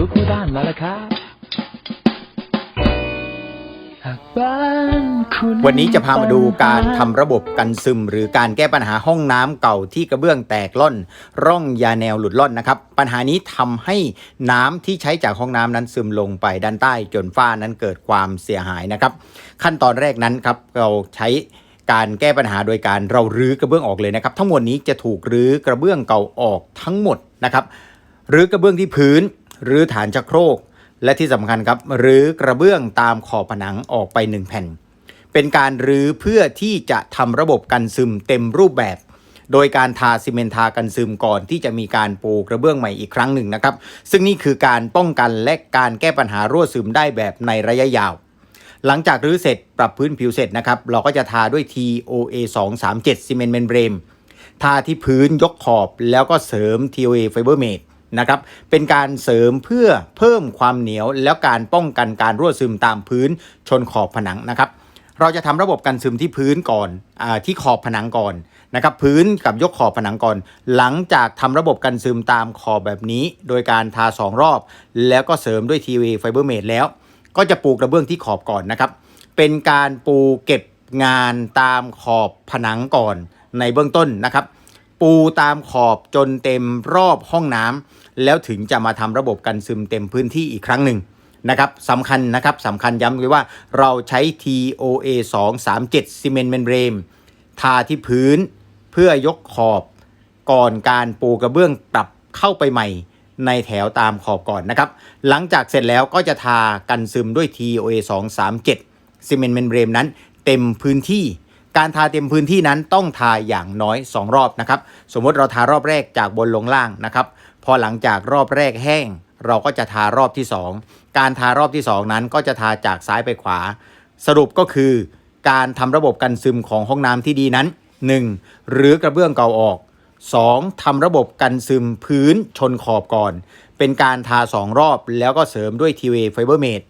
รู้คู่บ้านมาแล้วครับหากบ้านคุณวันนี้จะพามาดูการทำระบบกันซึม หรือการแก้ปัญหาห้องน้ำเก่าที่กระเบื้องแตกล่อน ร่องยาแนวหลุดล่อนนะครับ ปัญหานี้ทำให้น้ำที่ใช้จากห้องน้ำนั้นซึมลงไปด้านใต้จนฝ้านั้นเกิดความเสียหายนะครับ ขั้นตอนแรกนั้นครับเราใช้การแก้ปัญหาโดยการเรารื้อกระเบื้องออกเลยนะครับ ทั้งหมดนี้จะถูกรื้อกระเบื้องเก่าออกทั้งหมดนะครับรื้อกระเบื้องที่พื้น หรือฐานชักโครก และที่สำคัญครับรื้อกระเบื้องตามขอบผนังออกไปหนึ่งแผ่น เป็นการรื้อเพื่อที่จะทำระบบกันซึมเต็มรูปแบบ โดยการทาซีเมนต์ทากันซึมก่อนที่จะมีการปูกระเบื้องใหม่อีกครั้งหนึ่งนะครับ ซึ่งนี่คือการป้องกันและการแก้ปัญหารั่วซึมได้แบบในระยะยาวหลังจากรื้อเสร็จปรับพื้นผิวเสร็จนะครับ เราก็จะทาด้วย TOA 237ซีเมนต์เมมเบรมทาที่พื้นยกขอบแล้วก็เสริม TOA Fiber Mate นะครับ เป็นการเสริมเพื่อเพิ่มความเหนียว แล้วการป้องกันการรั่วซึมตามพื้นชนขอบผนังนะครับ เราจะทำระบบกันซึมที่พื้นก่อนอที่ขอบผนังก่อนนะครับ พื้นกับยกขอบผนังก่อน หลังจากทำระบบกันซึมตามขอบแบบนี้ โดยการทา 2 รอบ แล้วก็เสริมด้วย TVA Fiber Mate แล้ว ก็จะปูกระเบื้องที่ขอบก่อนนะครับ เป็นการปูเก็บงานตามขอบผนังก่อนในเบื้องต้นนะครับ ปูตามขอบจนเต็มรอบห้องน้ำแล้วถึงจะมาทำระบบกันซึมเต็มพื้นที่อีกครั้งหนึ่งนะครับสำคัญนะครับสำคัญย้ำเลยว่าเราใช้ TOA 237 ซีเมนต์เมมเบรมทาที่พื้นเพื่อยกขอบก่อนการปูกระเบื้องปรับเข้าไปใหม่ในแถวตามขอบก่อนนะครับ หลังจากเสร็จแล้วก็จะทากันซึมด้วย TOA 237 ซีเมนต์เมมเบรมนั้นเต็มพื้นที่ การทาเต็มพื้นที่นั้นต้องทาอย่างน้อย 2 รอบนะครับ สมมติเราทารอบแรกจากบนลงล่างนะครับ พอหลังจากรอบแรกแห้ง เราก็จะทารอบที่ 2 การทารอบที่ 2 นั้นก็จะทาจากซ้ายไปขวา สรุปก็คือ การทำระบบกันซึมของห้องน้ำที่ดีนั้น 1. หรือกระเบื้องเก่าออก 2. ทำระบบกันซึมพื้นชนขอบก่อน เป็นการทา 2 รอบแล้วก็เสริมด้วย TVA Fiber Mate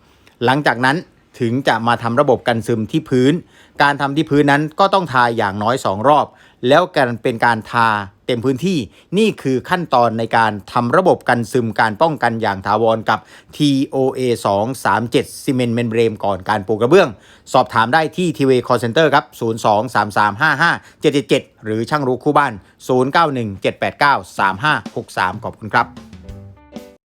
หลังจากนั้น ถึงจะมาทำระบบกันซึมที่พื้น การทำที่พื้นนั้นก็ต้องทาอย่างน้อย 2 รอบ แล้วกันเป็นการทาเต็มพื้นที่นี่คือขั้นตอนในการทำระบบกันซึมการป้องกันอย่างถาวรกับ TOA 237 ซีเมนต์เมมเบรมก่อนการปูกระเบื้อง สอบถามได้ที่ TV Call Center ครับ 023355777 หรือช่างรู้คู่บ้าน 0917893563 ขอบคุณครับ